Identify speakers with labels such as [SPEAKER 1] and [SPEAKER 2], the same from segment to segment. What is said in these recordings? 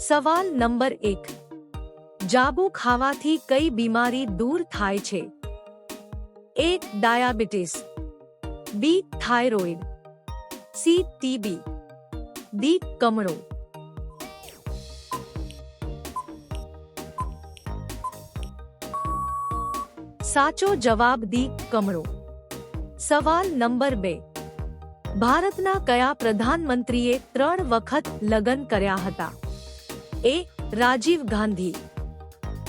[SPEAKER 1] સવાલ નંબર એક. જાબુ ખાવાથી કઈ બીમારી દૂર થાય છે? એક diabetes. B, thyroid. C TB D, કમળો. સાચો જવાબ દી કમળો. સવાલ નંબર બે. ભારતના કયા પ્રધાનમંત્રીએ ત્રણ વખત લગ્ન કર્યા હતા? A Rajiv Gandhi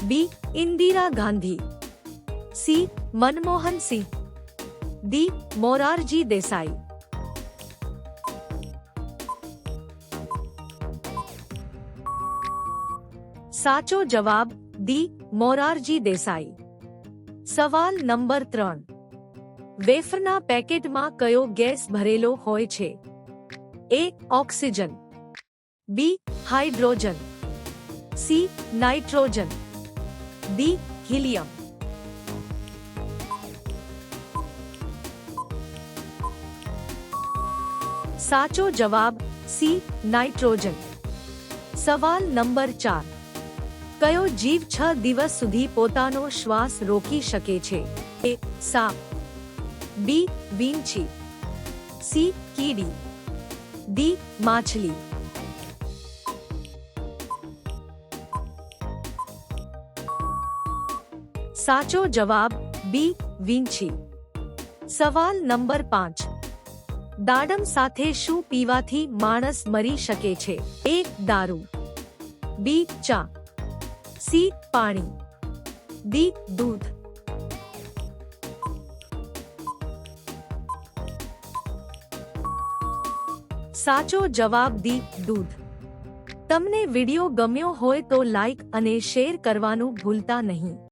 [SPEAKER 1] B Indira Gandhi C Manmohan Singh D Morarji Desai સાચો જવાબ ડી મોરારજી દેસાઈ સવાલ નંબર ત્રણ વેફરના પેકેટમાં કયો ગેસ ભરેલો હોય છે એ ઓક્સિજન બી hydrogen C nitrogen D helium સાચો જવાબ સી નાઇટ્રોજન સવાલ નંબર ચાર કયો જીવ છ દિવસ સુધી પોતાનો શ્વાસ રોકી શકે છે એ સાપ બી વીંછી સી કીડી ડી માછલી સાચો જવાબ બી વિંછી સવાલ નંબર પાંચ. દાડમ સાથે શું પીવાથી માણસ મરી શકે છે? એક દારૂ. બી, ચા. સી, પાણી. ડી, દૂધ. સાચો જવાબ દી દૂધ. તમને વિડિયો ગમ્યો હોય તો લાઈક અને શેર કરવાનું ભૂલતા નહીં.